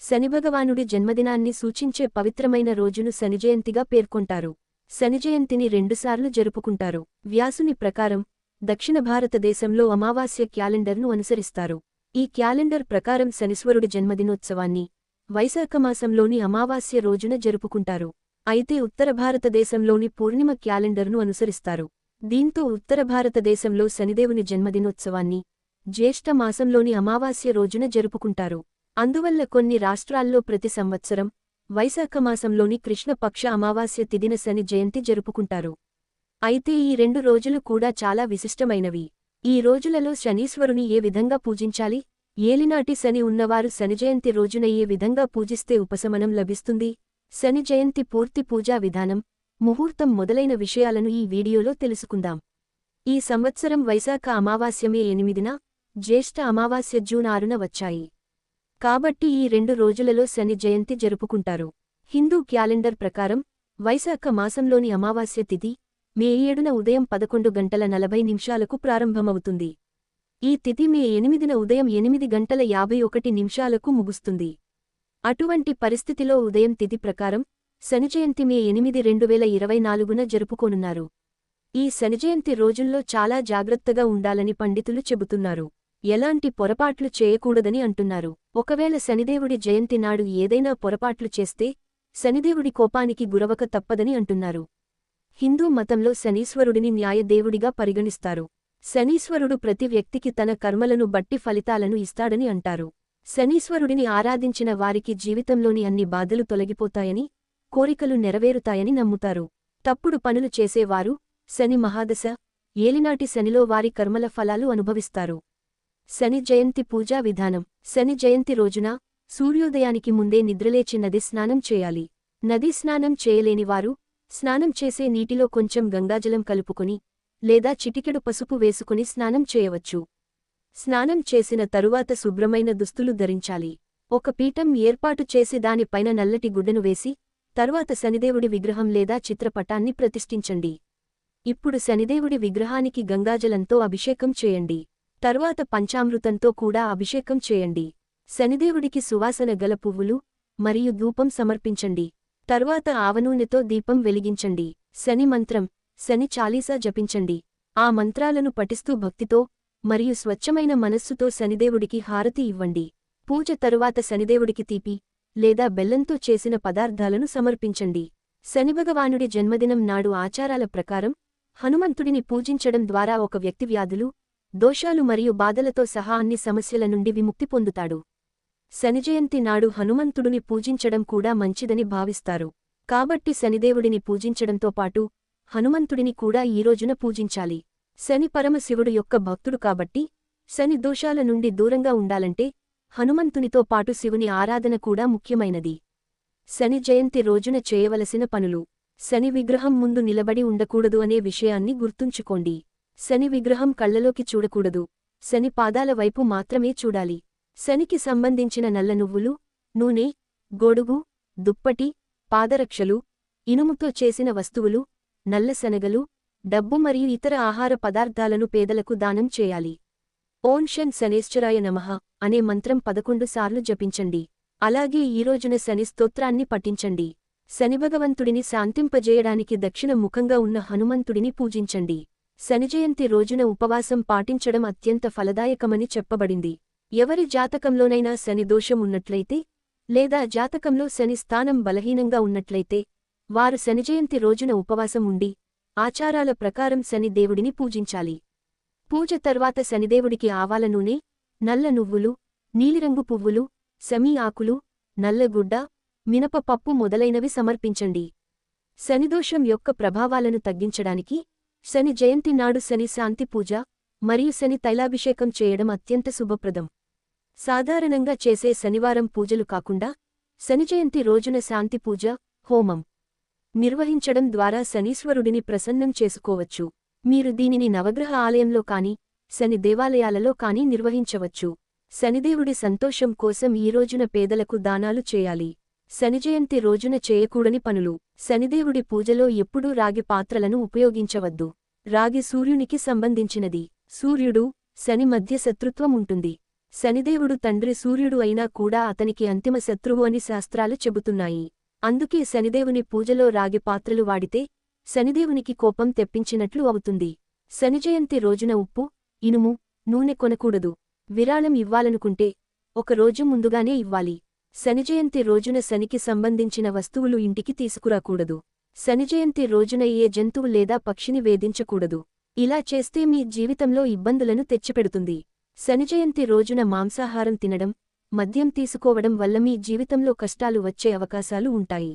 శనిభగవానుడి జన్మదినాన్ని సూచించే పవిత్రమైన రోజును శనిజయంతిగా పేర్కొంటారు. శనిజయంతిని రెండుసార్లు జరుపుకుంటారు. వ్యాసుని ప్రకారం దక్షిణ భారతదేశంలో అమావాస్య క్యాలెండర్ను అనుసరిస్తారు. ఈ క్యాలెండర్ ప్రకారం శనిశ్వరుడి జన్మదినోత్సవాన్ని వైశాఖమాసంలోని అమావాస్య రోజున జరుపుకుంటారు. అయితే ఉత్తర భారతదేశంలోని పూర్ణిమ క్యాలెండర్ను అనుసరిస్తారు. దీంతో ఉత్తర భారతదేశంలో శనిదేవుని జన్మదినోత్సవాన్ని జ్యేష్ఠ మాసంలోని అమావాస్య రోజున జరుపుకుంటారు. అందువల్ల కొన్ని రాష్ట్రాల్లో ప్రతి సంవత్సరం వైశాఖమాసంలోని కృష్ణపక్ష అమావాస్య తిదిన శని జయంతి జరుపుకుంటారు. అయితే ఈ రెండు రోజులు కూడా చాలా విశిష్టమైనవి. ఈ రోజులలో శనీశ్వరుని ఏ విధంగా పూజించాలి? ఏలినాటి శని ఉన్నవారు శనిజయంతి రోజున ఏ విధంగా పూజిస్తే ఉపశమనం లభిస్తుంది? శని జయంతి పూర్తి పూజా విధానం ముహూర్తం మొదలైన విషయాలను ఈ వీడియోలో తెలుసుకుందాం. ఈ సంవత్సరం వైశాఖ అమావాస్యమే ఎనిమిదిన జ్యేష్ఠ అమావాస్య జూన్ ఆరున వచ్చాయి. కాబట్టి ఈ రెండు రోజులలో శని జయంతి జరుపుకుంటారు. హిందూ క్యాలెండర్ ప్రకారం వైశాఖ మాసంలోని అమావాస్య తిథి మే ఏడున ఉదయం పదకొండు గంటల నలభై నిమిషాలకు ప్రారంభమవుతుంది. ఈ తిథి మే ఎనిమిదిన ఉదయం ఎనిమిది గంటల యాభై ఒకటి నిమిషాలకు ముగుస్తుంది. అటువంటి పరిస్థితిలో ఉదయం తిథి ప్రకారం శనిజయంతి మే ఎనిమిది రెండు వేల ఇరవై నాలుగున జరుపుకోనున్నారు. ఈ శనిజయంతి రోజుల్లో చాలా జాగ్రత్తగా ఉండాలని పండితులు చెబుతున్నారు. ఎలాంటి పొరపాట్లు చేయకూడదని అంటున్నారు. ఒకవేళ శనిదేవుడి జయంతి నాడు ఏదైనా పొరపాట్లు చేస్తే శనిదేవుడి కోపానికి గురవక తప్పదని అంటున్నారు. హిందూ మతంలో శనీశ్వరుడిని న్యాయదేవుడిగా పరిగణిస్తారు. శనీశ్వరుడు ప్రతి వ్యక్తికి తన కర్మలను బట్టి ఫలితాలను ఇస్తాడని అంటారు. శనీశ్వరుడిని ఆరాధించిన వారికి జీవితంలోని అన్ని బాధలు తొలగిపోతాయని కోరికలు నెరవేరుతాయని నమ్ముతారు. తప్పుడు పనులు చేసేవారు శని మహాదశ ఏలినాటి శనిలో వారి కర్మల ఫలాలు అనుభవిస్తారు. శని జయంతి పూజా విధానం. శని జయంతి రోజున సూర్యోదయానికి ముందే నిద్రలేచి నది స్నానం చేయాలి. నదీ స్నానం చేయలేనివారు స్నానం చేసే నీటిలో కొంచెం గంగాజలం కలుపుకుని లేదా చిటికెడు పసుపు వేసుకుని స్నానం చేయవచ్చు. స్నానం చేసిన తరువాత శుభ్రమైన దుస్తులు ధరించాలి. ఒక పీఠం ఏర్పాటు చేసి దానిపైన నల్లటి గుడ్డను వేసి తరువాత శనిదేవుడి విగ్రహం లేదా చిత్రపటాన్ని ప్రతిష్ఠించండి. ఇప్పుడు శనిదేవుడి విగ్రహానికి గంగాజలంతో అభిషేకం చేయండి. తరువాత పంచామృతంతో కూడా అభిషేకం చేయండి. శనిదేవుడికి సువాసన గల పువ్వులు మరియు ధూపం సమర్పించండి. తరువాత ఆవనూనెతో దీపం వెలిగించండి. శని మంత్రం శని చాలీసా జపించండి. ఆ మంత్రాలను పఠిస్తూ భక్తితో మరియు స్వచ్ఛమైన మనస్సుతో శనిదేవుడికి హారతి ఇవ్వండి. పూజ తరువాత శనిదేవుడికి తీపి లేదా బెల్లంతో చేసిన పదార్థాలను సమర్పించండి. శనిభగవానుడి జన్మదినం నాడు ఆచారాల ప్రకారం హనుమంతుడిని పూజించడం ద్వారా ఒక వ్యక్తి వ్యాధులు దోషాలు మరియు బాధలతో సహా అన్ని సమస్యల నుండి విముక్తి పొందుతాడు. శనిజయంతి నాడు హనుమంతుడిని పూజించడం కూడా మంచిదని భావిస్తారు. కాబట్టి శనిదేవుడిని పూజించడంతో పాటు హనుమంతుడిని కూడా ఈ రోజున పూజించాలి. శని పరమశివుడు యొక్క భక్తుడు కాబట్టి శని దోషాల నుండి దూరంగా ఉండాలంటే హనుమంతునితో పాటు శివుని ఆరాధన కూడా ముఖ్యమైనది. శని జయంతి రోజున చేయవలసిన పనులు. శని విగ్రహం ముందు నిలబడి ఉండకూడదు అనే విషయాన్ని గుర్తుంచుకోండి. శని విగ్రహం కళ్ళలోకి చూడకూడదు. శని పాదాల వైపు మాత్రమే చూడాలి. శనికి సంబంధించిన నల్ల నువ్వులు నూనె గొడుగు దుప్పటి పాదరక్షలు ఇనుముతో చేసిన వస్తువులు నల్ల శనగలు డబ్బు మరియు ఇతర ఆహార పదార్థాలను పేదలకు దానం చేయాలి. ఓం షన్ శనేశ్వరాయ నమః అనే మంత్రం పదకొండు సార్లు జపించండి. అలాగే ఈ రోజున శని స్తోత్రాన్ని పఠించండి. శనిభగవంతుడిని శాంతింపజేయడానికి దక్షిణ ముఖంగా ఉన్న హనుమంతుడిని పూజించండి. శనిజయంతి రోజున ఉపవాసం పాటించడం అత్యంత ఫలదాయకమని చెప్పబడింది. ఎవరి జాతకంలోనైనా శని దోషం ఉన్నట్లయితే లేదా జాతకంలో శని స్థానం బలహీనంగా ఉన్నట్లయితే వారు శనిజయంతి రోజున ఉపవాసం ఉండి ఆచారాల ప్రకారం శని దేవుడిని పూజించాలి. పూజ తర్వాత శనిదేవుడికి ఆవాల నూనె నల్ల నువ్వులు నీలిరంగు పువ్వులు సమీ ఆకులు నల్లగుడ్డ మినప పప్పు మొదలైనవి సమర్పించండి. శనిదోషం యొక్క ప్రభావాలను తగ్గించడానికి శని జయంతి నాడు శని శాంతి పూజ మరియు శని తైలాభిషేకం చేయడం అత్యంత శుభప్రదం. సాధారణంగా చేసే శనివారం పూజలు కాకుండా శని జయంతి రోజున శాంతి పూజ హోమం నిర్వహించడం ద్వారా శనీశ్వరుడిని ప్రసన్నం చేసుకోవచ్చు. మీరు దీనిని నవగ్రహ ఆలయంలో కాని శని దేవాలయాలలో కాని నిర్వహించవచ్చు. శనిదేవుడి సంతోషం కోసం ఈ రోజున పేదలకు దానాలు చేయాలి. శనిజయంతి రోజున చేయకూడని పనులు. శనిదేవుడి పూజలో ఎప్పుడూ రాగి పాత్రలను ఉపయోగించవద్దు. రాగి సూర్యునికి సంబంధించినది. సూర్యుడు శని మధ్య శత్రుత్వం ఉంటుంది. శనిదేవుడు తండ్రి సూర్యుడు అయినా కూడా అతనికి అంతిమ శత్రువు అని శాస్త్రాలు చెబుతున్నాయి. అందుకే శనిదేవుని పూజలో రాగి పాత్రలు వాడితే శనిదేవునికి కోపం తెప్పించినట్లు అవుతుంది. శనిజయంతి రోజున ఉప్పు ఇనుము నూనె కొనకూడదు. విరాళం ఇవ్వాలనుకుంటే ఒకరోజు ముందుగానే ఇవ్వాలి. శనిజయంతి రోజున శనికి సంబంధించిన వస్తువులు ఇంటికి తీసుకురాకూడదు. శనిజయంతి రోజున ఏ జంతువు లేదా పక్షిని వేధించకూడదు. ఇలా చేస్తే మీ జీవితంలో ఇబ్బందులను తెచ్చిపెడుతుంది. శనిజయంతి రోజున మాంసాహారం తినడం మద్యం తీసుకోవడం వల్ల మీ జీవితంలో కష్టాలు వచ్చే అవకాశాలు ఉంటాయి.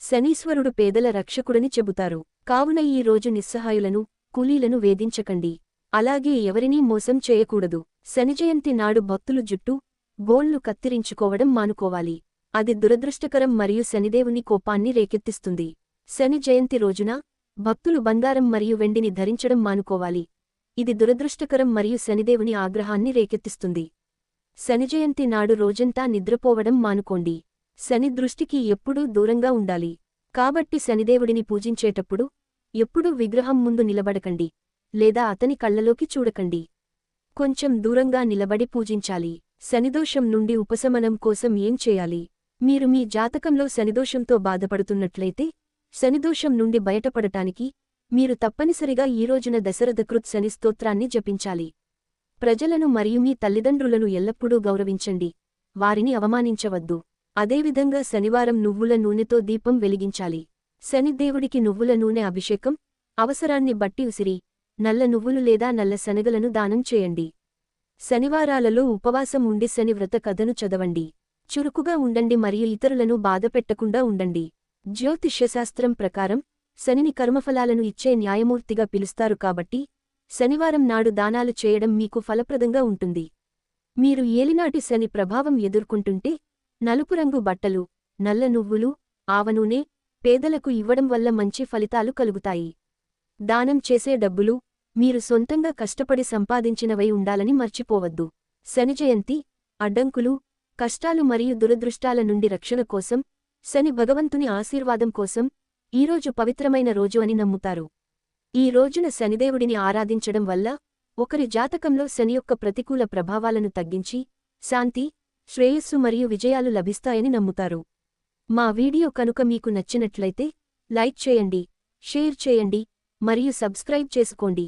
శనీశ్వరుడు పేదల రక్షకుడని చెబుతారు. కావున ఈ రోజు నిస్సహాయులను కూలీలను వేధించకండి. అలాగే ఎవరినీ మోసం చేయకూడదు. శనిజయంతి నాడు భక్తులు జుట్టు గోళ్ళు కత్తిరించుకోవడం మానుకోవాలి. అది దురదృష్టకరం మరియు శనిదేవుని కోపాన్ని రేకెత్తిస్తుంది. శని జయంతి రోజున భక్తులు బంగారం మరియు వెండిని ధరించడం మానుకోవాలి. ఇది దురదృష్టకరం మరియు శనిదేవుని ఆగ్రహాన్ని రేకెత్తిస్తుంది. శనిజయంతి నాడు రోజంతా నిద్రపోవడం మానుకోండి. శని దృష్టికి ఎప్పుడూ దూరంగా ఉండాలి. కాబట్టి శనిదేవుడిని పూజించేటప్పుడు ఎప్పుడూ విగ్రహం ముందు నిలబడకండి. లేదా అతని కళ్ళలోకి చూడకండి. కొంచెం దూరంగా నిలబడి పూజించాలి. శనిదోషం నుండి ఉపశమనం కోసం ఏం చేయాలి? మీరు మీ జాతకంలో శనిదోషంతో బాధపడుతున్నట్లయితే శనిదోషం నుండి బయటపడటానికి మీరు తప్పనిసరిగా ఈ రోజున దశరథకృత్ శని స్తోత్రాన్ని జపించాలి. ప్రజలను మరియు మీ తల్లిదండ్రులను ఎల్లప్పుడూ గౌరవించండి. వారిని అవమానించవద్దు. అదేవిధంగా శనివారం నువ్వుల నూనెతో దీపం వెలిగించాలి. శనిదేవుడికి నువ్వుల నూనె అభిషేకం అవసరాన్ని బట్టి ఉసిరి నల్ల నువ్వులు లేదా నల్ల శనగలను దానం చేయండి. శనివారాలలో ఉపవాసం ఉండి శని వ్రత కథను చదవండి. చురుకుగా ఉండండి మరియు ఇతరులను బాధపెట్టకుండా ఉండండి. జ్యోతిష్యశాస్త్రం ప్రకారం శనిని కర్మఫలాలను ఇచ్చే న్యాయమూర్తిగా పిలుస్తారు కాబట్టి శనివారం నాడు దానాలు చేయడం మీకు ఫలప్రదంగా ఉంటుంది. మీరు ఏలినాటి శని ప్రభావం ఎదుర్కొంటుంటే నలుపు రంగు బట్టలు నల్ల నువ్వులు ఆవనూనె పేదలకు ఇవ్వడం వల్ల మంచి ఫలితాలు కలుగుతాయి. దానం చేసే డబ్బులు మీరు సొంతంగా కష్టపడి సంపాదించినవై ఉండాలని మర్చిపోవద్దు. శని జయంతి అడ్డంకులు కష్టాలు మరియు దురదృష్టాల నుండి రక్షణ కోసం శని భగవంతుని ఆశీర్వాదం కోసం ఈరోజు పవిత్రమైన రోజు అని నమ్ముతారు. ఈ రోజున శనిదేవుడిని ఆరాధించడం వల్ల ఒకరి జాతకంలో శని యొక్క ప్రతికూల ప్రభావాలను తగ్గించి శాంతి శ్రేయస్సు మరియు విజయాలు లభిస్తాయని నమ్ముతారు. మా వీడియో కనుక మీకు నచ్చినట్లయితే లైక్ చేయండి షేర్ చేయండి మరియు సబ్స్క్రైబ్ చేసుకోండి.